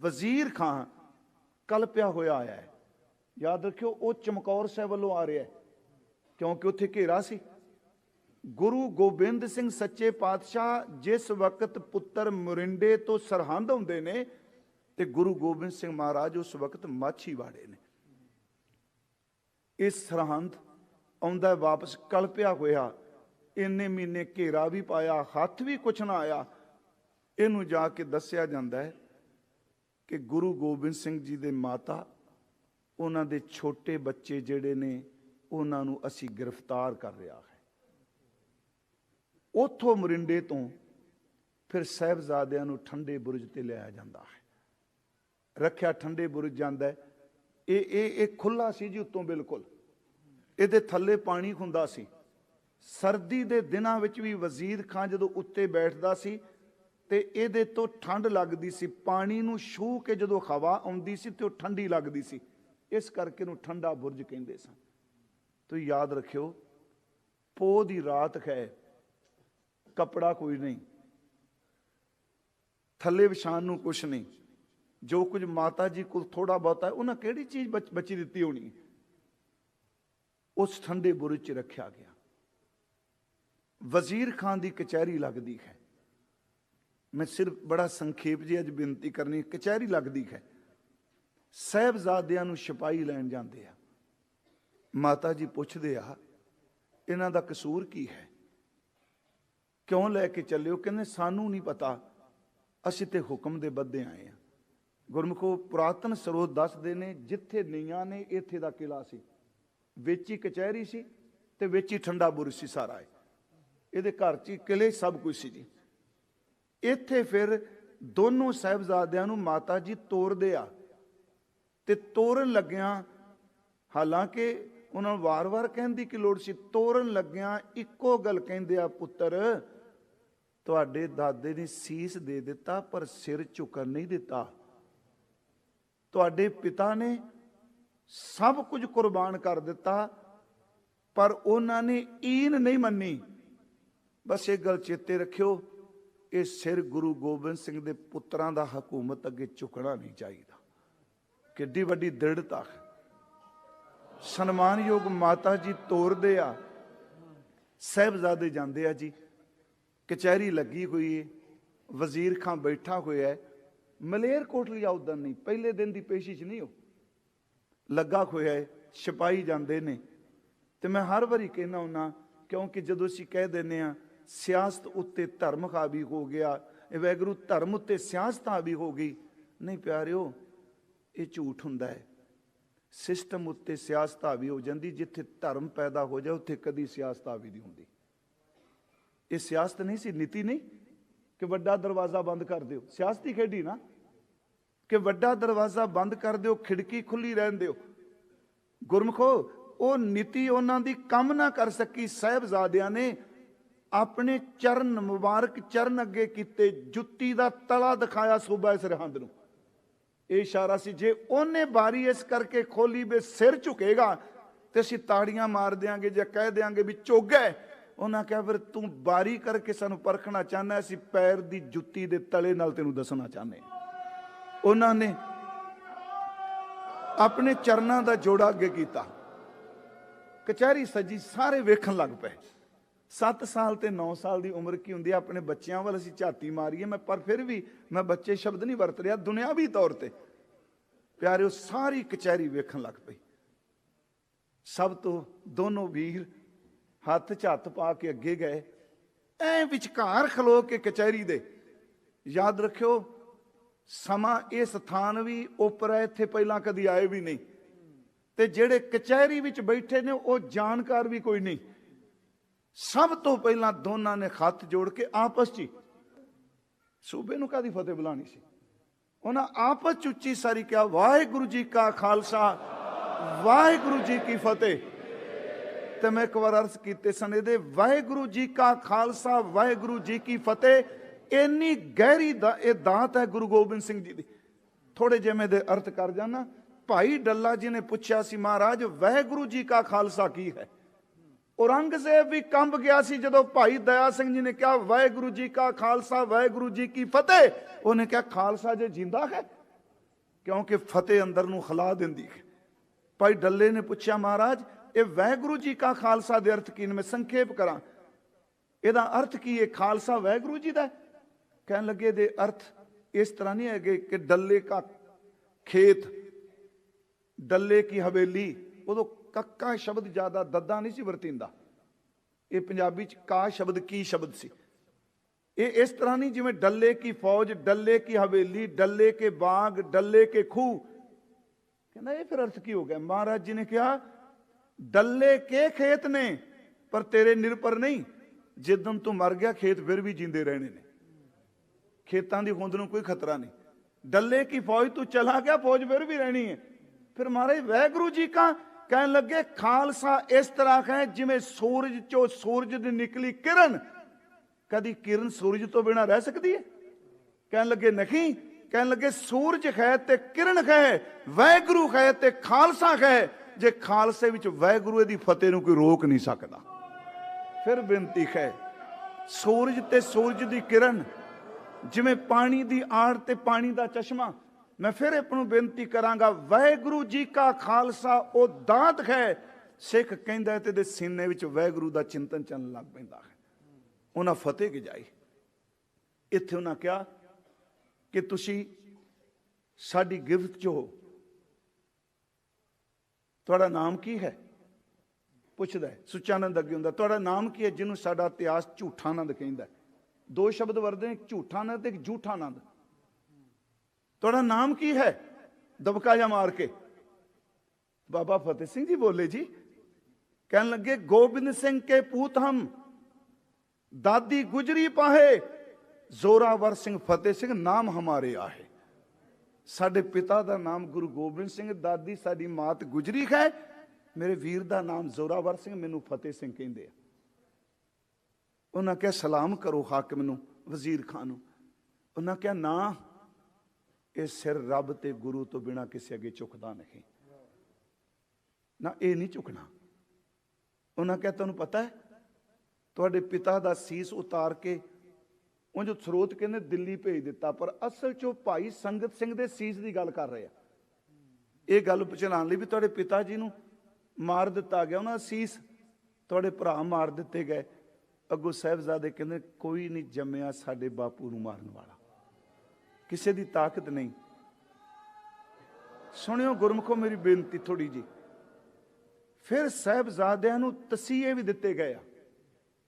ਵਜ਼ੀਰ ਖਾਂ ਕਲਪਿਆ ਹੋਇਆ ਆਇਆ ਹੈ। ਯਾਦ ਰੱਖਿਓ, ਉਹ ਚਮਕੌਰ ਸਾਹਿਬ ਵੱਲੋਂ ਆ ਰਿਹਾ ਹੈ, ਕਿਉਂਕਿ ਉੱਥੇ ਘੇਰਾ ਸੀ। ਗੁਰੂ ਗੋਬਿੰਦ ਸਿੰਘ ਸੱਚੇ ਪਾਤਸ਼ਾਹ ਜਿਸ ਵਕਤ ਪੁੱਤਰ ਮੁਰਿੰਡੇ ਤੋਂ ਸਰਹੰਦ ਹੁੰਦੇ ਨੇ ਤੇ ਗੁਰੂ ਗੋਬਿੰਦ ਸਿੰਘ ਮਹਾਰਾਜ ਉਸ ਵਕਤ ਮਾਛੀਵਾੜੇ ਨੇ। ਇਸ ਸਰਹੰਦ ਆਉਂਦਾ ਵਾਪਸ ਕਲਪਿਆ ਹੋਇਆ, ਇੰਨੇ ਮਹੀਨੇ ਘੇਰਾ ਵੀ ਪਾਇਆ, ਹੱਥ ਵੀ ਕੁਛ ਨਾ ਆਇਆ, ਇਹਨੂੰ ਜਾ ਕੇ ਦੱਸਿਆ ਜਾਂਦਾ ਹੈ ਕਿ ਗੁਰੂ ਗੋਬਿੰਦ ਸਿੰਘ ਜੀ ਦੇ ਮਾਤਾ, ਉਹਨਾਂ ਦੇ ਛੋਟੇ ਬੱਚੇ ਜਿਹੜੇ ਨੇ, ਉਹਨਾਂ ਨੂੰ ਅਸੀਂ ਗ੍ਰਿਫਤਾਰ ਕਰ ਰਿਹਾ ਹੈ। ਉਥੋਂ ਮਰਿੰਡੇ ਤੋਂ ਫਿਰ ਸਹਿਬਜ਼ਾਦਿਆਂ ਨੂੰ ਠੰਡੇ ਬੁਰਜ ਤੇ ਲਿਆਇਆ ਜਾਂਦਾ ਹੈ। ਰੱਖਿਆ ਠੰਡੇ ਬੁਰਜ ਜਾਂਦਾ ਇਹ ਇਹ ਇਹ ਖੁੱਲਾ ਸੀ ਜੀ ਉੱਤੋਂ ਬਿਲਕੁਲ। ਇਹਦੇ ਥੱਲੇ ਪਾਣੀ ਹੁੰਦਾ ਸੀ। ਸਰਦੀ ਦੇ ਦਿਨਾਂ ਵਿੱਚ ਵੀ ਵਜ਼ੀਰ ਖਾਨ ਜਦੋਂ ਉੱਤੇ ਬੈਠਦਾ ਸੀ ਤੇ ਇਹਦੇ ਤੋਂ ਠੰਡ ਲੱਗਦੀ ਸੀ, ਪਾਣੀ ਨੂੰ ਛੂ ਕੇ ਜਦੋਂ ਹਵਾ ਆਉਂਦੀ ਸੀ ਤੇ ਉਹ ਠੰਡੀ ਲੱਗਦੀ ਸੀ। ਇਸ ਕਰਕੇ ਨੂੰ ਠੰਡਾ ਬੁਰਜ ਕਹਿੰਦੇ ਸਨ। ਤੁਸੀਂ ਯਾਦ ਰੱਖਿਓ, ਪੋਹ ਦੀ ਰਾਤ ਹੈ, ਕਪੜਾ ਕੋਈ ਨਹੀਂ, ਥੱਲੇ ਵਿਛਾਣ ਨੂੰ ਕੁਛ ਨਹੀਂ। ਜੋ ਕੁਝ ਮਾਤਾ ਜੀ ਕੋਲ ਥੋੜਾ ਬਹੁਤਾ ਹੈ, ਉਹਨਾਂ ਕਿਹੜੀ ਚੀਜ਼ ਬਚ- ਬਚੀ ਦਿੱਤੀ ਹੋਣੀ? ਉਸ ਠੰਡੇ ਬੁਰਜ 'ਚ ਰੱਖਿਆ ਗਿਆ। ਵਜ਼ੀਰ ਖਾਨ ਦੀ ਕਚਹਿਰੀ ਲੱਗਦੀ ਹੈ। ਮੈਂ ਸਿਰਫ ਬੜਾ ਸੰਖੇਪ ਜੀ ਅੱਜ ਬੇਨਤੀ ਕਰਨੀ, ਕਚਹਿਰੀ ਲੱਗਦੀ ਹੈ। ਸਹਿਬਜ਼ਾਦਿਆਂ ਨੂੰ ਸਿਪਾਹੀ ਲੈਣ ਜਾਂਦੇ ਆ। ਮਾਤਾ ਜੀ ਪੁੱਛਦੇ ਆ, ਇਹਨਾਂ ਦਾ ਕਸੂਰ ਕੀ ਹੈ? ਕਿਉਂ ਲੈ ਕੇ ਚੱਲਿਓ ਕਹਿੰਦੇ, ਸਾਨੂੰ ਨਹੀਂ ਪਤਾ। ਅਸੀਂ ਤੇ ਹੁਕਮ ਦੇ ਬੱਧੇ ਆਏ ਆ। ਗੁਰਮੁਖੋ, ਪੁਰਾਤਨ ਸਰੋਤ ਦੱਸਦੇ ਨੇ, ਜਿੱਥੇ ਨੀਆਂ ਨੇ, ਇੱਥੇ ਦਾ ਕਿਲਾ ਸੀ। ਵਿੱਚ ਹੀ ਕਚਹਿਰੀ ਸੀ ਤੇ ਵਿੱਚ ਹੀ ਠੰਡਾ ਬੁਰਜ ਸੀ ਸਾਰਾ ਇਹ। ਇਹਦੇ ਘਰ 'ਚ ਹੀ ਕਿਲੇ ਸਭ ਕੁਝ ਸੀ ਜੀ। ਇੱਥੇ ਫਿਰ ਦੋਨੋਂ ਸਾਹਿਬਜ਼ਾਦਿਆਂ ਨੂੰ ਮਾਤਾ ਜੀ ਤੋਰਦੇ ਆ ਤੇ ਤੋਰਨ ਲੱਗਿਆਂ, ਹਾਲਾਂਕਿ ਉਹਨਾਂ ਨੂੰ ਵਾਰ-ਵਾਰ ਕਹਿਣ ਦੀ ਕੀ ਲੋੜ ਸੀ, ਤੋਰਨ ਲੱਗਿਆਂ ਇੱਕੋ ਗੱਲ ਕਹਿੰਦੇ ਆ, ਪੁੱਤਰ, ਤੁਹਾਡੇ ਦਾਦੇ ਨੇ ਸੀਸ ਦੇ ਦਿੱਤਾ, ਪਰ ਸਿਰ ਝੁਕਣ ਨਹੀਂ ਦਿੱਤਾ। ਤੁਹਾਡੇ ਪਿਤਾ ਨੇ ਸਭ ਕੁਝ ਕੁਰਬਾਨ ਕਰ ਦਿੱਤਾ, ਪਰ ਉਹਨਾਂ ਨੇ ਈਨ ਨਹੀਂ ਮੰਨੀ। ਬਸ ਇਹ ਗੱਲ ਚੇਤੇ ਰੱਖਿਓ। ਇਹ ਸਿਰ ਗੁਰੂ ਗੋਬਿੰਦ ਸਿੰਘ ਦੇ ਪੁੱਤਰਾਂ ਦਾ ਹਕੂਮਤ ਅੱਗੇ ਝੁਕਣਾ ਨਹੀਂ ਚਾਹੀਦਾ। ਕਿੱਡੀ ਵੱਡੀ ਦ੍ਰਿੜਤਾ ਸਨਮਾਨਯੋਗ ਮਾਤਾ ਜੀ ਤੋਰਦੇ ਆ। ਸਹਿਬਜ਼ਾਦੇ ਜਾਂਦੇ ਆ ਜੀ। ਕਚਹਿਰੀ ਲੱਗੀ ਹੋਈ ਏ। ਵਜ਼ੀਰ ਖਾਂ ਬੈਠਾ ਹੋਇਆ ਹੈ। ਮਲੇਰ ਕੋਟਲੀ ਉਦਨ ਨਹੀਂ, ਪਹਿਲੇ ਦਿਨ ਦੀ ਪੇਸ਼ੀ ਚ ਨਹੀਂ ਉਹ। ਲੱਗਾ ਹੋਇਆ ਹੈ ਸਿਪਾਹੀ ਜਾਂਦੇ ਨੇ। ਤੇ ਮੈਂ ਹਰ ਵਾਰੀ ਕਹਿਣਾ ਹੁੰਨਾ, ਕਿਉਂਕਿ ਜਦੋਂ ਅਸੀਂ ਕਹਿ ਦਿੰਨੇ ਆ ਸਿਆਸਤ ਉੱਤੇ ਧਰਮ ਹਾਵੀ ਹੋ ਗਿਆ, ਇਹ ਵੈਗਰੂ ਧਰਮ ਉੱਤੇ ਸਿਆਸਤ ਹਾਵੀ ਹੋ ਗਈ। ਨਹੀਂ ਪਿਆਰਿਓ, ਇਹ ਝੂਠ ਹੁੰਦਾ ਹੈ। ਸਿਸਟਮ ਉੱਤੇ ਸਿਆਸਤ ਹਾਵੀ ਹੋ ਜਾਂਦੀ, ਜਿੱਥੇ ਧਰਮ ਪੈਦਾ ਹੋ ਜਾਏ, ਉੱਥੇ ਕਦੀ ਸਿਆਸਤ ਹਾਵੀ ਨਹੀਂ ਹੁੰਦੀ। ਇਹ ਸਿਆਸਤ ਨਹੀਂ ਸੀ, ਨੀਤੀ ਨਹੀਂ? ਕਿ ਵੱਡਾ ਦਰਵਾਜ਼ਾ ਬੰਦ ਕਰ ਦਿਓ। ਸਿਆਸਤੀ ਖੇਡੀ ਨਾ। ਕਿ ਵੱਡਾ ਦਰਵਾਜ਼ਾ ਬੰਦ ਕਰ ਦਿਓ, ਖਿੜਕੀ ਖੁੱਲੀ ਰਹਿਣ ਦਿਓ। ਗੁਰਮਖੋ, ਉਹ ਨੀਤੀ ਉਹਨਾਂ ਦੀ ਕੰਮ ਨਾ ਕਰ ਸਕੀ, ਸਹਿਬਜ਼ਾਦਿਆਂ ਨੇ ਆਪਣੇ ਚਰਨ ਮੁਬਾਰਕ ਚਰਨ ਅੱਗੇ ਕੀਤੇ ਜੁੱਤੀ ਦਾ ਤਲਾ ਦਿਖਾਇਆ ਸੂਬਾ ਸਰਹੰਦ ਨੂੰ। ਇਹ ਇਸ਼ਾਰਾ ਸੀ, ਜੇ ਉਹਨੇ ਬਾਰੀ ਇਸ ਕਰਕੇ ਖੋਲੀ ਵੀ ਸਿਰ ਝੁਕੇਗਾ ਤੇ ਅਸੀਂ ਤਾੜੀਆਂ ਮਾਰ ਦਿਆਂਗੇ ਜਾਂ ਕਹਿ ਦਿਆਂਗੇ ਵੀ ਚੁੱਗ ਉਹਨਾਂ ਕਿਹਾ, ਫਿਰ ਤੂੰ ਬਾਰੀ ਕਰਕੇ ਸਾਨੂੰ ਪਰਖਣਾ ਚਾਹੁੰਦਾ ਅਸੀਂ ਪੈਰ ਦੀ ਜੁੱਤੀ ਦੇ ਤਲੇ ਨਾਲ ਤੈਨੂੰ ਦੱਸਣਾ ਚਾਹੁੰਦੇ ਉਹਨਾਂ ਨੇ ਆਪਣੇ ਚਰਨਾਂ ਦਾ ਜੋੜਾ ਅੱਗੇ ਕੀਤਾ। ਕਚਹਿਰੀ ਸੱਜੀ ਸਾਰੇ ਵੇਖਣ ਲੱਗ ਪਏ। 7 ਸਾਲ ਤੇ 9 ਸਾਲ ਦੀ ਉਮਰ ਕੀ ਹੁੰਦੀ ਹੈ ਆਪਣੇ ਬੱਚਿਆਂ ਵੱਲ ਅਸੀਂ ਝਾਤੀ ਮਾਰੀਏ, ਮੈਂ ਪਰ ਫਿਰ ਵੀ ਮੈਂ ਬੱਚੇ ਸ਼ਬਦ ਨਹੀਂ ਵਰਤ ਰਿਹਾ, ਦੁਨਿਆਵੀ ਤੌਰ ਤੇ। ਪਿਆਰਿਓ, ਸਾਰੀ ਕਚਹਿਰੀ ਵੇਖਣ ਲੱਗ ਪਈ। ਸਭ ਤੋਂ ਦੋਨੋਂ ਵੀਰ ਹੱਥ ਝੱਤ ਪਾ ਕੇ ਅੱਗੇ ਗਏ। ਐ ਵਿਚਕਾਰ ਖਲੋ ਕੇ ਕਚਹਿਰੀ ਦੇ। ਯਾਦ ਰੱਖਿਓ, ਸਮਾਂ ਇਹ ਸਥਾਨ ਵੀ ਉਪਰ ਇੱਥੇ ਪਹਿਲਾਂ ਕਦੀ ਆਏ ਵੀ ਨਹੀਂ। ਤੇ ਜਿਹੜੇ ਕਚਹਿਰੀ ਵਿੱਚ ਬੈਠੇ ਨੇ, ਉਹ ਜਾਣਕਾਰ ਵੀ ਕੋਈ ਨਹੀਂ। ਸਭ ਤੋਂ ਪਹਿਲਾਂ ਦੋਨਾਂ ਨੇ ਹੱਥ ਜੋੜ ਕੇ ਆਪਸ 'ਚ ਹੀ ਸੂਬੇ ਨੂੰ ਕਾਦੀ ਫਤਿਹ ਬੁਲਾਣੀ ਸੀ? ਉਹਨਾਂ ਆਪਸ 'ਚ ਉੱਚੀ ਸਾਰੀ ਕਿਹਾ, ਵਾਹਿਗੁਰੂ ਜੀ ਕਾ ਖਾਲਸਾ, ਵਾਹਿਗੁਰੂ ਜੀ ਕੀ ਫਤਿਹ। ਤੇ ਮੈਂ ਇੱਕ ਵਾਰ ਅਰਜ਼ ਕੀਤੇ ਸਨ, ਇਹਦੇ ਵਾਹਿਗੁਰੂ ਜੀ ਕਾ ਖਾਲਸਾ, ਵਾਹਿਗੁਰੂ ਜੀ ਕੀ ਫਤਿਹ, ਇੰਨੀ ਗਹਿਰੀ ਦਾ ਇਹ ਦਾਤ ਹੈ ਗੁਰੂ ਗੋਬਿੰਦ ਸਿੰਘ ਜੀ ਦੀ। ਥੋੜੇ ਜਿਹੇ ਮੈਂ ਦੇ ਅਰਥ ਕਰ ਜਾਣਾ ਭਾਈ ਡੱਲਾ ਜੀ ਨੇ ਪੁੱਛਿਆ ਸੀ, ਮਹਾਰਾਜ, ਵਾਹਿਗੁਰੂ ਜੀ ਕਾ ਖਾਲਸਾ ਕੀ ਹੈ? ਔਰੰਗਜ਼ੇਬ ਵੀ ਕੰਬ ਗਿਆ ਸੀ ਜਦੋਂ ਭਾਈ ਦਇਆ ਸਿੰਘ ਜੀ ਨੇ ਕਿਹਾ, ਵਾਹਿਗੁਰੂ ਜੀ ਕਾ ਖਾਲਸਾ, ਵਾਹਿਗੁਰੂ ਜੀ ਕੀ ਫਤਿਹ। ਉਹਨੇ ਕਿਹਾ, ਖਾਲਸਾ ਜੇ ਜਿੰਦਾ ਹੈ, ਕਿਉਂਕਿ ਫਤਿਹ ਅੰਦਰ ਨੂੰ ਖਲਾ ਦਿੰਦੀ ਹੈ। ਭਾਈ ਡੱਲੇ ਨੇ ਪੁੱਛਿਆ, ਮਹਾਰਾਜ, ਇਹ ਵਾਹਿਗੁਰੂ ਜੀ ਕਾ ਖਾਲਸਾ ਦੇ ਅਰਥ ਕੀ ਨੇ? ਮੈਂ ਸੰਖੇਪ ਕਰਾਂ। ਇਹਦਾ ਅਰਥ ਕੀ? ਹੈ ਖਾਲਸਾ ਵਾਹਿਗੁਰੂ ਜੀ ਦਾ ਕਹਿਣ ਲੱਗੇ ਦੇ ਅਰਥ ਇਸ ਤਰ੍ਹਾਂ ਨਹੀਂ ਹੈਗੇ ਕਿ ਡੱਲੇ ਕਾ ਖੇਤ, ਡੱਲੇ ਕੀ ਹਵੇਲੀ, ਉਦੋਂ ਕੱਕਾ ਸ਼ਬਦ ਜ਼ਿਆਦਾ ਦੱਦਾ ਨਹੀਂ ਸੀ ਵਰਤਿੰਦਾ। ਇਹ ਪੰਜਾਬੀ ਚ ਕਾ ਸ਼ਬਦ ਕੀ ਸ਼ਬਦ ਸੀ? ਇਹ ਇਸ ਤਰ੍ਹਾਂ ਨਹੀਂ ਜਿਵੇਂ ਡੱਲੇ ਕੀ ਫੌਜ, ਡੱਲੇ ਕੀ ਹਵੇਲੀ, ਡੱਲੇ ਕੇ ਬਾਗ, ਡੱਲੇ ਕੇ ਖੂਹ। ਕਹਿੰਦਾ ਇਹ ਫਿਰ ਅਰਥ ਕੀ ਹੋ ਗਿਆ? ਮਹਾਰਾਜ ਜੀ ਨੇ ਕਿਹਾ, ਡੱਲੇ ਕੇ ਖੇਤ ਨੇ, ਪਰ ਤੇਰੇ ਨਿਰਭਰ ਨਹੀਂ। ਜਿੱਦਨ ਤੂੰ ਮਰ ਗਿਆ, ਖੇਤ ਫਿਰ ਵੀ ਜਿੰਦੇ ਰਹਿਣੇ ਨੇ। ਖੇਤਾਂ ਦੀ ਹੋਂਦ ਨੂੰ ਕੋਈ ਖਤਰਾ ਨਹੀਂ। ਡੱਲੇ ਕੀ ਫੌਜ, ਤੂੰ ਚਲਾ ਗਿਆ, ਫੌਜ ਫਿਰ ਵੀ ਰਹਿਣੀ ਹੈ। ਫਿਰ ਮਹਾਰਾਜ, ਵੈਗੁਰੂ ਜੀ ਕਾ ਕਹਿਣ ਲੱਗੇ, ਖਾਲਸਾ ਇਸ ਤਰ੍ਹਾਂ ਹੈ ਜਿਵੇਂ ਸੂਰਜ ਚੋਂ ਸੂਰਜ ਦੀ ਨਿਕਲੀ ਕਿਰਨ। ਕਦੀ ਕਿਰਨ ਸੂਰਜ ਤੋਂ ਬਿਨਾ ਰਹਿ ਸਕਦੀ ਹੈ? ਕਹਿਣ ਲੱਗੇ, ਨਹੀਂ। ਕਹਿਣ ਲੱਗੇ, ਸੂਰਜ ਹੈ ਤੇ ਕਿਰਨ ਹੈ, ਵੈਗੁਰੂ ਹੈ ਤੇ ਖਾਲਸਾ ਹੈ। ਜੇ ਖਾਲਸੇ ਵਿੱਚ ਵੈਗੁਰੂ ਦੀ ਫਤਿਹ ਨੂੰ ਕੋਈ ਰੋਕ ਨਹੀਂ ਸਕਦਾ। ਫਿਰ ਬੇਨਤੀ ਹੈ, ਸੂਰਜ ਤੇ ਸੂਰਜ ਦੀ ਕਿਰਨ, ਜਿਵੇਂ ਪਾਣੀ ਦੀ ਆੜ ਤੇ ਪਾਣੀ ਦਾ ਚਸ਼ਮਾ ਮੈਂ ਫਿਰ ਆਪ ਨੂੰ ਬੇਨਤੀ ਕਰਾਂਗਾ ਵਾਹਿਗੁਰੂ ਜੀ ਕਾ ਖਾਲਸਾ ਉਹ ਦਾਤ ਹੈ। ਸਿੱਖ ਕਹਿੰਦਾ ਤੇ ਦੇ ਸੀਨੇ ਵਿੱਚ ਵਾਹਿਗੁਰੂ ਦਾ ਚਿੰਤਨ ਚੱਲਣ ਲੱਗ ਪੈਂਦਾ ਹੈ। ਉਹਨਾਂ ਫਤਿਹ ਗਜਾਈ ਇੱਥੇ ਉਹਨਾਂ ਕਿਹਾ ਕਿ ਤੁਸੀਂ ਸਾਡੀ ਗਿਫਟ ਚ ਹੋ। ਤੁਹਾਡਾ ਨਾਮ ਕੀ ਹੈ? ਪੁੱਛਦਾ ਹੈ। ਸੁਚਾਨੰਦ ਅੱਗੇ ਹੁੰਦਾ ਤੁਹਾਡਾ ਨਾਮ ਕੀ ਹੈ? ਜਿਹਨੂੰ ਸਾਡਾ ਇਤਿਹਾਸ ਝੂਠਾਨੰਦ ਕਹਿੰਦਾ ਦੋ ਸ਼ਬਦ ਵਰਦੇ ਨੇ, ਇੱਕ ਝੂਠਾਨੰਦ ਤੇ ਇੱਕ ਝੂਠਾਨੰਦ ਤੁਹਾਡਾ ਨਾਮ ਕੀ ਹੈ? ਦਬਕਾ ਜਾ ਮਾਰ ਕੇ। ਬਾਬਾ ਫਤਿਹ ਸਿੰਘ ਜੀ ਬੋਲੇ ਜੀ, ਕਹਿਣ ਲੱਗੇ, ਗੋਬਿੰਦ ਸਿੰਘ ਕੇ ਪੂਤ ਹਮ, ਦਾਦੀ ਗੁਜਰੀ ਪਾਹੇ, ਜ਼ੋਰਾਵਰ ਸਿੰਘ ਫਤਿਹ ਸਿੰਘ ਨਾਮ ਹਮਾਰੇ ਆਹੇ। ਸਾਡੇ ਪਿਤਾ ਦਾ ਨਾਮ ਗੁਰੂ ਗੋਬਿੰਦ ਸਿੰਘ, ਦਾਦੀ ਸਾਡੀ ਮਾਤ ਗੁਜਰੀ ਹੈ, ਮੇਰੇ ਵੀਰ ਦਾ ਨਾਮ ਜ਼ੋਰਾਵਰ ਸਿੰਘ, ਮੈਨੂੰ ਫਤਿਹ ਸਿੰਘ ਕਹਿੰਦੇ ਆ। ਉਹਨਾਂ ਕਿਹਾ, ਸਲਾਮ ਕਰੋ ਹਾਕਮ ਨੂੰ, ਵਜ਼ੀਰ ਖਾਨ ਨੂੰ। ਉਹਨਾਂ ਕਿਹਾ, ਨਾ ਇਹ ਸਿਰ ਰੱਬ ਤੇ ਗੁਰੂ ਤੋਂ ਬਿਨਾ ਕਿਸੇ ਅੱਗੇ ਝੁਕਦਾ ਨਹੀਂ। ਨਾ, ਇਹ ਨਹੀਂ ਝੁਕਣਾ। ਉਹਨਾਂ ਕਿਹਾ, ਤੁਹਾਨੂੰ ਪਤਾ ਹੈ, ਤੁਹਾਡੇ ਪਿਤਾ ਦਾ ਸੀਸ ਉਤਾਰ ਕੇ ਉਹ ਜੋ ਸਰੋਤ ਕਹਿੰਦੇ ਦਿੱਲੀ ਭੇਜ ਦਿੱਤਾ, ਪਰ ਅਸਲ 'ਚ ਉਹ ਭਾਈ ਸੰਗਤ ਸਿੰਘ ਦੇ ਸੀਸ ਦੀ ਗੱਲ ਕਰ ਰਹੇ। ਆ ਇਹ ਗੱਲ ਪਛਾਣ ਲਈ ਵੀ ਤੁਹਾਡੇ ਪਿਤਾ ਜੀ ਨੂੰ ਮਾਰ ਦਿੱਤਾ ਗਿਆ, ਉਹਨਾਂ ਦਾ ਸੀਸ ਤੁਹਾਡੇ ਭਰਾ ਮਾਰ ਦਿੱਤੇ ਗਏ। ਅੱਗੋਂ ਸਾਹਿਬਜ਼ਾਦੇ ਕਹਿੰਦੇ, ਕੋਈ ਨਹੀਂ ਜੰਮਿਆ ਸਾਡੇ ਬਾਪੂ ਨੂੰ ਮਾਰਨ ਵਾਲਾ। ਕਿਸੇ ਦੀ ਤਾਕਤ ਨਹੀਂ। ਸੁਣਿਓ ਗੁਰਮਖੋ ਮੇਰੀ ਬੇਨਤੀ ਥੋੜੀ ਜੀ ਫਿਰ ਸਾਹਿਬਜ਼ਾਦਿਆਂ ਨੂੰ ਤਸੀਹੇ ਵੀ ਦਿੱਤੇ ਗਏ ਆ।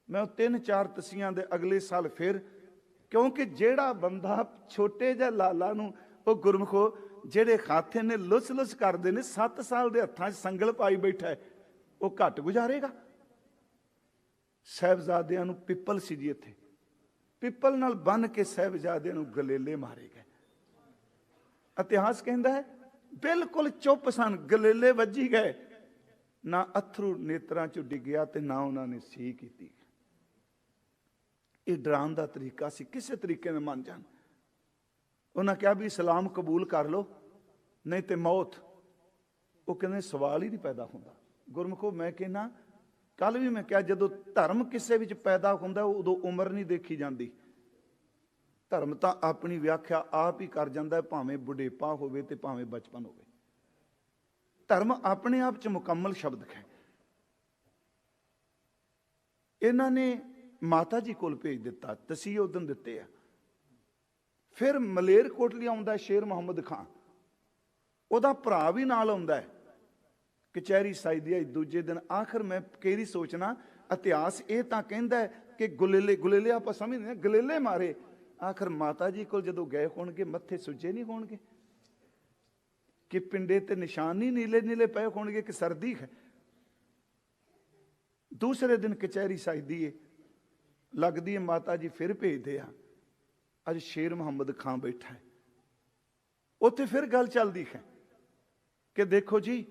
ਮੈਂ ਉਹ ਤਿੰਨ ਚਾਰ ਤਸੀਆਂ ਦੇ ਅਗਲੇ ਸਾਲ ਫਿਰ ਕਿਉਂਕਿ ਜਿਹੜਾ ਬੰਦਾ ਛੋਟੇ ਜਿਹਾ ਲਾਲਾ ਨੂੰ ਉਹ ਗੁਰਮਖੋ ਜਿਹੜੇ ਖਾਥੇ ਨੇ ਲੁੱਸ ਲੁੱਸ ਕਰਦੇ ਨੇ 7 ਸਾਲ ਦੇ ਹੱਥਾਂ 'ਚ ਸੰਗਲ ਪਾਈ ਬੈਠਾ ਹੈ, ਉਹ ਘੱਟ ਗੁਜ਼ਾਰੇਗਾ? ਸਾਹਿਬਜ਼ਾਦਿਆਂ ਨੂੰ ਪਿੱਪਲ ਸੀ ਜੀ ਇੱਥੇ। ਪਿੱਪਲ ਨਾਲ ਬੰਨ ਕੇ ਸਾਹਿਬਜ਼ਾਦਿਆਂ ਨੂੰ ਗਲੇਲੇ ਮਾਰੇ ਗਏ। ਇਤਿਹਾਸ ਕਹਿੰਦਾ ਹੈ, ਬਿਲਕੁਲ ਚੁੱਪ ਸਨ, ਗਲੇਲੇ ਵੱਜੀ ਗਏ। ਨਾ ਅਥਰੂ ਨੇਤਰਾਂ ਚੋਂ ਡਿੱਗਿਆ ਤੇ ਨਾ ਉਹਨਾਂ ਨੇ ਸੀ ਕੀਤੀ। ਇਹ ਡਰਾਉਣ ਦਾ ਤਰੀਕਾ ਸੀ, ਕਿਸੇ ਤਰੀਕੇ ਨਾਲ ਮੰਨ ਜਾਣ। ਉਹਨਾਂ ਕਿਹਾ ਵੀ ਇਸਲਾਮ ਕਬੂਲ ਕਰ ਲਓ, ਨਹੀਂ ਤੇ ਮੌਤ। ਉਹ ਕਹਿੰਦੇ ਸਵਾਲ ਹੀ ਨਹੀਂ ਪੈਦਾ ਹੁੰਦਾ। ਗੁਰਮਖੋ, ਮੈਂ ਕਹਿੰਨਾ ਕੱਲ ਵੀ ਮੈਂ ਕਿਹਾ, ਜਦੋਂ ਧਰਮ ਕਿਸੇ ਵਿੱਚ ਪੈਦਾ ਹੁੰਦਾ, ਉਦੋਂ ਉਮਰ ਨਹੀਂ ਦੇਖੀ ਜਾਂਦੀ। ਧਰਮ ਤਾਂ ਆਪਣੀ ਵਿਆਖਿਆ ਆਪ ਹੀ ਕਰ ਜਾਂਦਾ ਹੈ, ਭਾਵੇਂ ਬੁਢੇਪਾ ਹੋਵੇ ਤੇ ਭਾਵੇਂ ਬਚਪਨ ਹੋਵੇ। ਧਰਮ ਆਪਣੇ ਆਪ ਚ ਮੁਕੰਮਲ ਸ਼ਬਦ ਹੈ। ਇਹਨਾਂ ਨੇ ਮਾਤਾ ਜੀ ਕੋਲ ਭੇਜ ਦਿੱਤਾ, ਤਸੀਹ ਉਦੋਂ ਦਿੱਤੇ ਆ। ਫਿਰ ਮਲੇਰ ਕੋਟਲੀ ਆਉਂਦਾ ਸ਼ੇਰ ਮੁਹੰਮਦ ਖਾਨ। ਉਹਦਾ ਭਰਾ ਵੀ ਨਾਲ ਆਉਂਦਾ ਹੈ। ਕਚਹਿਰੀ ਸਾਈਦੀ ਹੈ ਦੂਜੇ ਦਿਨ ਆਖਰ ਮੈਂ ਕਿਹੜੀ ਸੋਚਣਾ? ਇਤਿਹਾਸ ਇਹ ਤਾਂ ਕਹਿੰਦਾ ਕਿ ਗੁਲੇਲੇ ਗੁਲੇਲੇ ਆਪਾਂ ਸਮਝਦੇ ਹਾਂ, ਗਲੇਲੇ ਮਾਰੇ। ਆਖਰ ਮਾਤਾ ਜੀ ਕੋਲ ਜਦੋਂ ਗਏ ਹੋਣਗੇ, ਮੱਥੇ ਸੁੱਜੇ ਨਹੀਂ ਹੋਣਗੇ? ਕਿ ਪਿੰਡੇ ਤੇ ਨਿਸ਼ਾਨ ਨਹੀਂ ਨੀਲੇ ਨੀਲੇ ਪਏ ਹੋਣਗੇ, ਕਿ ਸਰਦੀ ਹੈ? ਦੂਸਰੇ ਦਿਨ ਕਚਹਿਰੀ ਸਜਦੀ ਹੈ ਲੱਗਦੀ ਹੈ ਮਾਤਾ ਜੀ ਫਿਰ ਭੇਜਦੇ ਆ, ਅੱਜ ਸ਼ੇਰ ਮੁਹੰਮਦ ਖਾਨ ਬੈਠਾ ਹੈ। ਉੱਥੇ ਫਿਰ ਗੱਲ ਚੱਲਦੀ ਹੈ ਕਿ ਦੇਖੋ ਜੀ,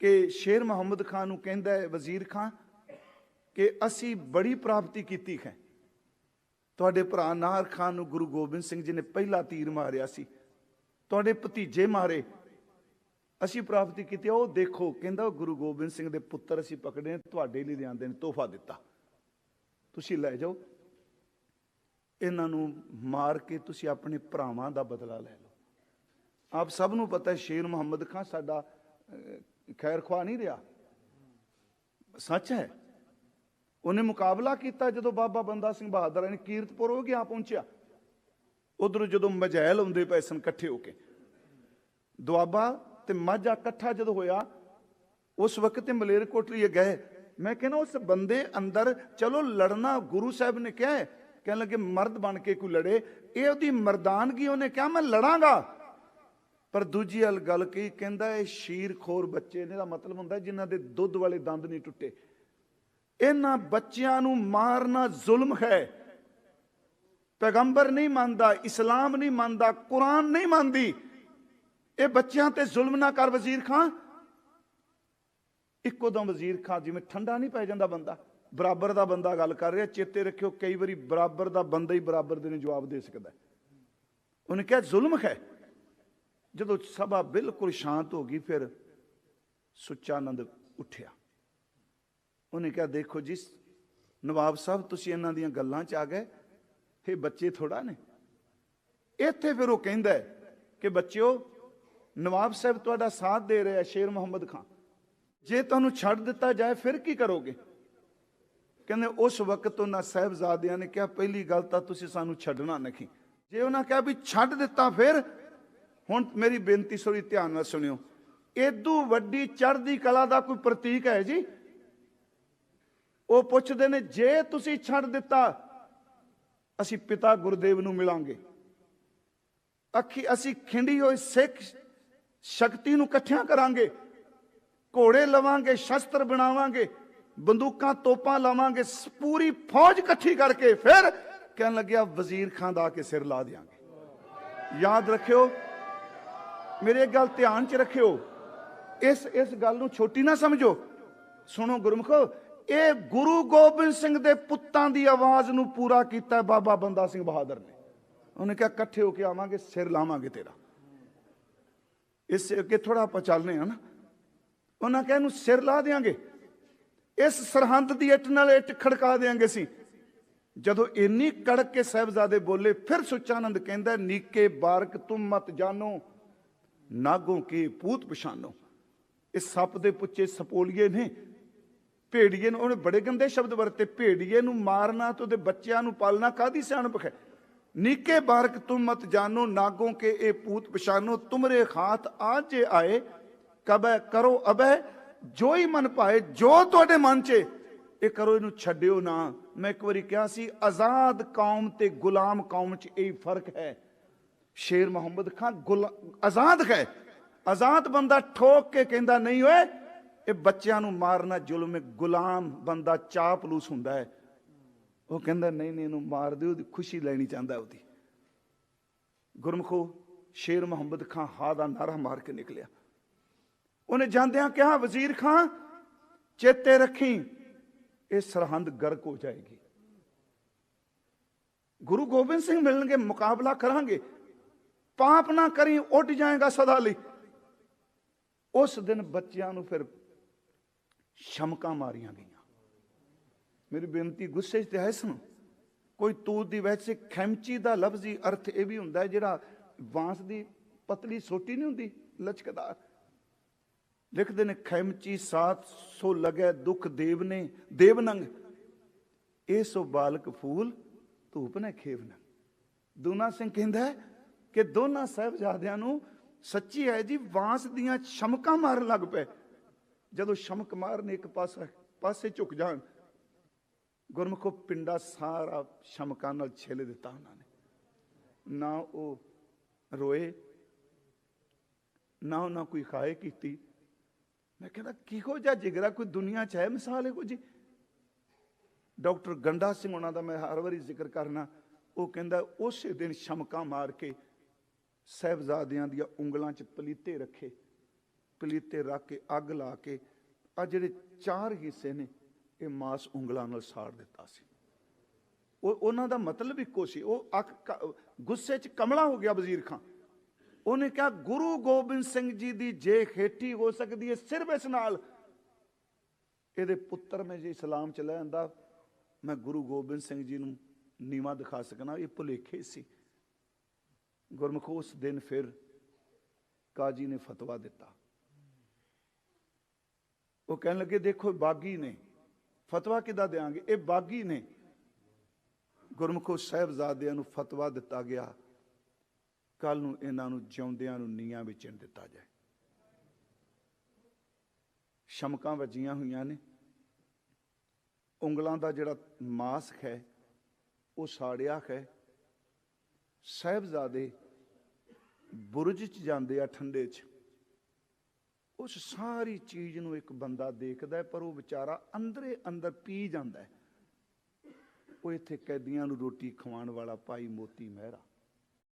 ਕਿ ਸ਼ੇਰ ਮੁਹੰਮਦ ਖਾਨ ਨੂੰ ਕਹਿੰਦਾ ਹੈ ਵਜ਼ੀਰ ਖਾਨ ਕਿ ਅਸੀਂ ਬੜੀ ਪ੍ਰਾਪਤੀ ਕੀਤੀ ਹੈ। ਤੁਹਾਡੇ ਭਰਾ ਨਾਹਰ ਖਾਨ ਨੂੰ ਗੁਰੂ ਗੋਬਿੰਦ ਸਿੰਘ ਜੀ ਨੇ ਪਹਿਲਾ ਤੀਰ ਮਾਰਿਆ ਸੀ। ਤੁਹਾਡੇ ਭਤੀਜੇ ਮਾਰੇ। ਅਸੀਂ ਪ੍ਰਾਪਤੀ ਕੀਤੀ, ਉਹ ਦੇਖੋ, ਕਹਿੰਦਾ ਗੁਰੂ ਗੋਬਿੰਦ ਸਿੰਘ ਦੇ ਪੁੱਤਰ ਅਸੀਂ ਪਕੜੇ ਤੁਹਾਡੇ ਲਈ ਲਿਆਂਦੇ ਨੇ, ਤੋਹਫਾ ਦਿੱਤਾ। ਤੁਸੀਂ ਲੈ ਜਾਓ। ਇਹਨਾਂ ਨੂੰ ਮਾਰ ਕੇ ਤੁਸੀਂ ਆਪਣੇ ਭਰਾਵਾਂ ਦਾ ਬਦਲਾ ਲੈ ਲਓ। ਆਪ ਸਭ ਨੂੰ ਪਤਾ ਹੈ, ਸ਼ੇਰ ਮੁਹੰਮਦ ਖਾਨ ਸਾਡਾ ਖੈਰ ਖਵਾ ਨਹੀਂ ਰਿਹਾ। ਸੱਚ ਹੈ। ਉਹਨੇ ਮੁਕਾਬਲਾ ਕੀਤਾ ਜਦੋਂ ਬਾਬਾ ਬੰਦਾ ਸਿੰਘ ਬਹਾਦਰ ਨੇ ਕੀਰਤਪੁਰ ਹੋ ਗਿਆ ਪਹੁੰਚਿਆ। ਉਧਰੋਂ ਜਦੋਂ ਮਜੈਲ ਹੁੰਦੇ ਪਏ ਸਨ ਇਕੱਠੇ ਹੋ ਕੇ। ਦੁਆਬਾ ਤੇ ਮਾਝਾ ਇਕੱਠਾ ਜਦੋਂ ਹੋਇਆ, ਉਸ ਵਕਤ ਤੇ ਮਲੇਰਕੋਟਲੀ ਗਏ। ਮੈਂ ਕਹਿੰਦਾ, ਉਸ ਬੰਦੇ ਅੰਦਰ ਚਲੋ ਲੜਨਾ ਗੁਰੂ ਸਾਹਿਬ ਨੇ ਕਿਹਾ ਹੈ। ਕਹਿਣ ਲੱਗੇ, ਮਰਦ ਬਣ ਕੇ ਕੋਈ ਲੜੇ। ਇਹ ਉਹਦੀ ਮਰਦਾਨਗੀ ਉਹਨੇ ਕਿਹਾ, ਮੈਂ ਲੜਾਂਗਾ। ਪਰ ਦੂਜੀ ਹਲ ਗੱਲ ਕੀ ਕਹਿੰਦਾ, ਇਹ ਸ਼ੀਰਖੋਰ ਬੱਚੇ ਨੇ। ਦਾ ਮਤਲਬ ਹੁੰਦਾ ਜਿਨ੍ਹਾਂ ਦੇ ਦੁੱਧ ਵਾਲੇ ਦੰਦ ਨਹੀਂ ਟੁੱਟੇ। ਇਹਨਾਂ ਬੱਚਿਆਂ ਨੂੰ ਮਾਰਨਾ ਜ਼ੁਲਮ ਹੈ। ਪੈਗੰਬਰ ਨਹੀਂ ਮੰਨਦਾ, ਇਸਲਾਮ ਨਹੀਂ ਮੰਨਦਾ, ਕੁਰਾਨ ਨਹੀਂ ਮੰਨਦੀ। ਇਹ ਬੱਚਿਆਂ ਤੇ ਜ਼ੁਲਮ ਨਾ ਕਰ ਵਜ਼ੀਰ ਖਾਨ ਇੱਕੋ ਦਮ ਵਜ਼ੀਰ ਖਾਨ ਜਿਵੇਂ ਠੰਡਾ ਨਹੀਂ ਪੈ ਜਾਂਦਾ ਬੰਦਾ। ਬਰਾਬਰ ਦਾ ਬੰਦਾ ਗੱਲ ਕਰ ਰਿਹਾ, ਚੇਤੇ ਰੱਖਿਓ, ਕਈ ਵਾਰੀ ਬਰਾਬਰ ਦਾ ਬੰਦਾ ਹੀ ਬਰਾਬਰ ਦੇ ਨੂੰ ਜਵਾਬ ਦੇ ਸਕਦਾ। ਉਹਨੇ ਕਿਹਾ, ਜ਼ੁਲਮ ਹੈ। ਜਦੋਂ ਸਭਾ ਬਿਲਕੁਲ ਸ਼ਾਂਤ ਹੋ ਗਈ, ਫਿਰ ਸੁੱਚਾਨੰਦ ਉੱਠਿਆ। ਉਹਨੇ ਕਿਹਾ, ਦੇਖੋ ਜੀ, ਨਵਾਬ ਸਾਹਿਬ, ਤੁਸੀਂ ਇਹਨਾਂ ਦੀਆਂ ਗੱਲਾਂ 'ਚ ਆ ਗਏ। ਇਹ ਬੱਚੇ ਥੋੜਾ ਨੇ। ਇੱਥੇ ਫਿਰ ਉਹ ਕਹਿੰਦਾ ਕਿ ਬੱਚਿਓ, ਨਵਾਬ ਸਾਹਿਬ ਤੁਹਾਡਾ ਸਾਥ ਦੇ ਰਿਹਾ ਸ਼ੇਰ ਮੁਹੰਮਦ ਖਾਨ। ਜੇ ਤੁਹਾਨੂੰ ਛੱਡ ਦਿੱਤਾ ਜਾਏ, ਫਿਰ ਕੀ ਕਰੋਗੇ? ਕਹਿੰਦੇ, ਉਸ ਵਕਤ ਉਹਨਾਂ ਸਾਹਿਬਜ਼ਾਦਿਆਂ ਨੇ ਕਿਹਾ, ਪਹਿਲੀ ਗੱਲ ਤਾਂ ਤੁਸੀਂ ਸਾਨੂੰ ਛੱਡਣਾ ਨਹੀਂ। ਜੇ ਉਹਨਾਂ ਕਿਹਾ ਵੀ ਛੱਡ ਦਿੱਤਾ, ਫਿਰ ਹੁਣ ਮੇਰੀ ਬੇਨਤੀ, ਸੋਰੀ, ਧਿਆਨ ਨਾਲ ਸੁਣਿਓ। ਏਦੂ ਵੱਡੀ ਚੜ੍ਹਦੀ ਕਲਾ ਦਾ ਕੋਈ ਪ੍ਰਤੀਕ ਹੈ ਜੀ? ਉਹ ਪੁੱਛਦੇ ਨੇ, ਜੇ ਤੁਸੀਂ ਛੱਡ ਦਿੱਤਾ, ਅਸੀਂ ਪਿਤਾ ਗੁਰਦੇਵ ਨੂੰ ਮਿਲਾਂਗੇ। ਅੱਖੀ ਅਸੀਂ ਖਿੰਡੀ ਹੋਈ ਸਿੱਖ ਸ਼ਕਤੀ ਨੂੰ ਇਕੱਠਿਆਂ ਕਰਾਂਗੇ। ਘੋੜੇ ਲਵਾਂਗੇ, ਸ਼ਸਤਰ ਬਣਾਵਾਂਗੇ, ਬੰਦੂਕਾਂ, ਤੋਪਾਂ ਲਾਵਾਂਗੇ ਸ- ਪੂਰੀ ਫੌਜ ਇਕੱਠੀ ਕਰਕੇ ਫਿਰ ਕਹਿਣ ਲੱਗਿਆ, ਵਜ਼ੀਰ ਖਾਨ ਦਾ ਕੇ ਸਿਰ ਲਾ ਦਿਆਂਗੇ। ਯਾਦ ਰੱਖਿਓ, ਮੇਰੇ ਇੱਕ ਗੱਲ ਧਿਆਨ 'ਚ ਰੱਖਿਓ। ਇਸ ਇਸ ਗੱਲ ਨੂੰ ਛੋਟੀ ਨਾ ਸਮਝੋ। ਸੁਣੋ ਗੁਰਮਖੋ ਇਹ ਗੁਰੂ ਗੋਬਿੰਦ ਸਿੰਘ ਦੇ ਪੁੱਤਾਂ ਦੀ ਆਵਾਜ਼ ਨੂੰ ਪੂਰਾ ਕੀਤਾ ਬਾਬਾ ਬੰਦਾ ਸਿੰਘ ਬਹਾਦਰ ਨੇ। ਉਹਨੇ ਕਿਹਾ, ਇਕੱਠੇ ਹੋ ਕੇ ਆਵਾਂਗੇ, ਸਿਰ ਲਾਵਾਂਗੇ ਤੇਰਾ। ਇਸ ਅੱਗੇ ਥੋੜਾ ਆਪਾਂ ਚੱਲਨੇ ਆ ਨਾ। ਉਹਨਾਂ ਕਿਹਾ, ਇਹਨੂੰ ਸਿਰ ਲਾ ਦੇਾਂਗੇ ਇਸ ਸਰਹੰਦ ਦੀ ਇੱਟ ਨਾਲ ਇੱਟ ਖੜਕਾ ਦੇਾਂਗੇ ਸੀ ਜਦੋਂ ਇੰਨੀ ਕੜਕ ਕੇ ਸਾਹਿਬਜ਼ਾਦੇ ਬੋਲੇ, ਫਿਰ ਸੁਚਾਨੰਦ ਕਹਿੰਦਾ, ਨੀਕੇ ਬਾਰਕ, ਤੁਮ ਮਤ ਜਾਨੋ, ਨਾਗੋਂ ਕੇ ਪੂਤ ਪਛਾਨੋ। ਇਹ ਸੱਪ ਦੇ ਪੁੱਛੇ, ਸਪੋਲੀਏ ਨੇ? ਭੇੜੀਏ ਨੂੰ, ਉਹਨੇ ਬੜੇ ਗੰਦੇ ਸ਼ਬਦ ਵਰਤੇ, ਭੇੜੀਏ ਨੂੰ ਮਾਰਨਾ ਤੇ ਉਹਦੇ ਬੱਚਿਆਂ ਨੂੰ ਪਾਲਣਾ ਕਾਦੀ ਸਿਆਣਪ ਹੈ? ਨੀਕੇ ਬਾਰਕ, ਤੁਮ ਮਤ ਜਾਨੋ ਨਾਗੋਂ ਕੇ ਇਹ ਪੂਤ ਪਛਾਨੋ ਤੁਮਰੇ ਖਾਤ ਆਜੇ ਆਏ, ਕਬੈ ਕਰੋ ਅਬੈ ਜੋ ਹੀ ਮਨ ਪਾਏ ਜੋ ਤੁਹਾਡੇ ਮਨ 'ਚ ਇਹ ਕਰੋ ਇਹਨੂੰ ਛੱਡਿਓ ਨਾ। ਮੈਂ ਇੱਕ ਵਾਰੀ ਕਿਹਾ ਸੀ, ਆਜ਼ਾਦ ਕੌਮ ਤੇ ਗੁਲਾਮ ਕੌਮ 'ਚ ਇਹ ਫ਼ਰਕ ਹੈ। ਸ਼ੇਰ ਮੁਹੰਮਦ ਖਾਨ ਗੁਲਾ- ਆਜ਼ਾਦ ਹੈ। ਆਜ਼ਾਦ ਬੰਦਾ ਠੋਕ ਕੇ ਕਹਿੰਦਾ, ਨਹੀਂ ਓਏ ਇਹ ਬੱਚਿਆਂ ਨੂੰ ਮਾਰਨਾ ਜ਼ੁਲਮ ਹੈ ਗੁਲਾਮ ਬੰਦਾ ਚਾਪਲੂਸ ਹੁੰਦਾ ਹੈ। ਉਹ ਕਹਿੰਦਾ, ਨਹੀਂ ਨਹੀਂ, ਇਹਨੂੰ ਮਾਰ ਦਿਓ, ਉਹਦੀ ਖੁਸ਼ੀ ਲੈਣੀ ਚਾਹੁੰਦਾ ਉਹਦੀ। ਗੁਰਮਖੋ, ਸ਼ੇਰ ਮੁਹੰਮਦ ਖਾਨ ਹਾ ਦਾ ਨਾਰਾ ਮਾਰ ਕੇ ਨਿਕਲਿਆ। ਉਹਨੇ ਜਾਂਦਿਆਂ ਕਿਹਾ, ਵਜ਼ੀਰ ਖਾਨ ਚੇਤੇ ਰੱਖੀ, ਇਹ ਸਰਹੰਦ ਗਰਕ ਹੋ ਜਾਏਗੀ। ਗੁਰੂ ਗੋਬਿੰਦ ਸਿੰਘ ਮਿਲਣਗੇ, ਮੁਕਾਬਲਾ ਕਰਾਂਗੇ। ਪਾਪ ਨਾ ਕਰੀ, ਉੱਡ ਜਾਏਗਾ ਸਦਾ ਲਈ। ਉਸ ਦਿਨ ਬੱਚਿਆਂ ਨੂੰ ਫਿਰ ਸ਼ਮਕਾਂ ਮਾਰੀਆਂ ਗਈਆਂ। ਮੇਰੀ ਬੇਨਤੀ ਗੁੱਸੇ 'ਚ ਤੇ ਹੈ ਸੁਣੋ ਕੋਈ ਤੂਤ ਦੀ ਵੈਸੇ ਖੈਮਚੀ ਦਾ ਲਫ਼ਜ਼ੀ ਅਰਥ ਇਹ ਵੀ ਹੁੰਦਾ ਜਿਹੜਾ ਬਾਂਸ ਦੀ ਪਤਲੀ ਸੋਟੀ ਨਹੀਂ ਹੁੰਦੀ, ਲਚਕਦਾਰ। ਲਿਖਦੇ ਨੇ, ਖੈਮਚੀ ਸਾਥ ਸੋ ਲਗੈ ਦੁਖ ਦੇਵ ਨੇ ਦੇਵਨੰਗ ਇਹ ਸੋ ਬਾਲਕ ਫੂਲ, ਧੂਪ ਨੇ ਖੇਵਨ ਦੂਨਾ ਸਿੰਘ ਕਹਿੰਦਾ ਕਿ ਦੋਨਾਂ ਸਾਹਿਬਜ਼ਾਦਿਆਂ ਨੂੰ ਸੱਚੀ ਹੈ ਜੀ ਬਾਂਸ ਦੀਆਂ ਸ਼ਮਕਾਂ ਮਾਰਨ ਲੱਗ ਪਏ। ਜਦੋਂ ਸ਼ਮਕ ਮਾਰਨ ਇੱਕ ਪਾਸਾ ਪਾਸੇ ਝੁਕ ਜਾਣ, ਗੁਰਮੁਖੋ ਪਿੰਡਾ ਸਾਰਾ ਸ਼ਮਕਾਂ ਨਾਲ ਛਿਲ ਦਿੱਤਾ ਉਹਨਾਂ ਨੇ। ਨਾ ਉਹ ਰੋਏ, ਨਾ ਉਹਨਾਂ ਕੋਈ ਖਾਏ ਕੀਤੀ। ਮੈਂ ਕਹਿੰਦਾ, ਕਿਹੋ ਜਿਹਾ ਜਿਗਰਾ, ਕੋਈ ਦੁਨੀਆ 'ਚ ਹੈ ਮਿਸਾਲ ਇਹੋ ਜੀ ਡਾਕਟਰ ਗੰਡਾ ਸਿੰਘ ਉਹਨਾਂ ਦਾ ਮੈਂ ਹਰ ਵਾਰੀ ਜ਼ਿਕਰ ਕਰਨਾ, ਉਹ ਕਹਿੰਦਾ, ਉਸੇ ਦਿਨ ਸ਼ਮਕਾਂ ਮਾਰ ਕੇ ਸਹਿਬਜ਼ਾਦਿਆਂ ਦੀਆਂ ਉਂਗਲਾਂ 'ਚ ਪਲੀਤੇ ਰੱਖੇ। ਪਲੀਤੇ ਰੱਖ ਕੇ, ਅੱਗ ਲਾ ਕੇ ਆ ਜਿਹੜੇ ਚਾਰ ਹਿੱਸੇ ਨੇ, ਇਹ ਮਾਸ ਉਂਗਲਾਂ ਨਾਲ ਸਾੜ ਦਿੱਤਾ ਸੀ। ਉਹ, ਉਹਨਾਂ ਦਾ ਮਤਲਬ ਇੱਕੋ ਸੀ। ਉਹ ਅੱਖ ਗੁੱਸੇ 'ਚ ਕਮਲਾ ਹੋ ਗਿਆ ਵਜ਼ੀਰ ਖਾਨ। ਉਹਨੇ ਕਿਹਾ, ਗੁਰੂ ਗੋਬਿੰਦ ਸਿੰਘ ਜੀ ਦੀ ਜੇ ਖੇਤੀ ਹੋ ਸਕਦੀ ਹੈ, ਸਿਰਫ ਇਸ ਨਾਲ। ਇਹਦੇ ਪੁੱਤਰ ਮੈਂ ਜੇ ਇਸਲਾਮ ਚ ਲੈ ਆਂਦਾ, ਮੈਂ ਗੁਰੂ ਗੋਬਿੰਦ ਸਿੰਘ ਜੀ ਨੂੰ ਨੀਵਾ ਦਿਖਾ ਸਕਣਾ ਇਹ ਭੁਲੇਖੇ ਸੀ। ਗੁਰਮੁਖ ਉਸ ਦਿਨ ਫਿਰ ਕਾਜੀ ਨੇ ਫਤਵਾ ਦਿੱਤਾ। ਉਹ ਕਹਿਣ ਲੱਗੇ, ਦੇਖੋ ਬਾਗੀ ਨੇ। ਫਤਵਾ ਕਿੱਦਾਂ ਦੇਾਂਗੇ ਇਹ ਬਾਗੀ ਨੇ। ਗੁਰਮੁਖੋ ਸਾਹਿਬਜ਼ਾਦਿਆਂ ਨੂੰ ਫਤਵਾ ਦਿੱਤਾ ਗਿਆ। ਕੱਲ ਨੂੰ ਇਹਨਾਂ ਨੂੰ ਜਿਉਂਦਿਆਂ ਨੂੰ ਨੀਆਂ ਵਿੱਚ ਦਿੱਤਾ ਜਾਏ। ਸ਼ਮਕਾਂ ਵੱਜੀਆਂ ਹੋਈਆਂ ਨੇ। ਉਂਗਲਾਂ ਦਾ ਜਿਹੜਾ ਮਾਸਕ ਹੈ, ਉਹ ਸਾੜਿਆ ਹੈ। ਸਾਹਿਬਜ਼ਾਦੇ ਬੁਰਜ ਚ ਜਾਂਦੇ ਆ, ਠੰਡੇ ਚ। ਉਸ ਸਾਰੀ ਚੀਜ਼ ਨੂੰ ਇੱਕ ਬੰਦਾ ਦੇਖਦਾ ਪਰ ਉਹ ਵਿਚਾਰਾ ਅੰਦਰੇ ਅੰਦਰ ਪੀ ਜਾਂਦਾ ਉਹ ਇੱਥੇ ਕੈਦੀਆਂ ਨੂੰ ਰੋਟੀ ਖਵਾਉਣ ਵਾਲਾ ਭਾਈ ਮੋਤੀ ਮਹਿਰਾ।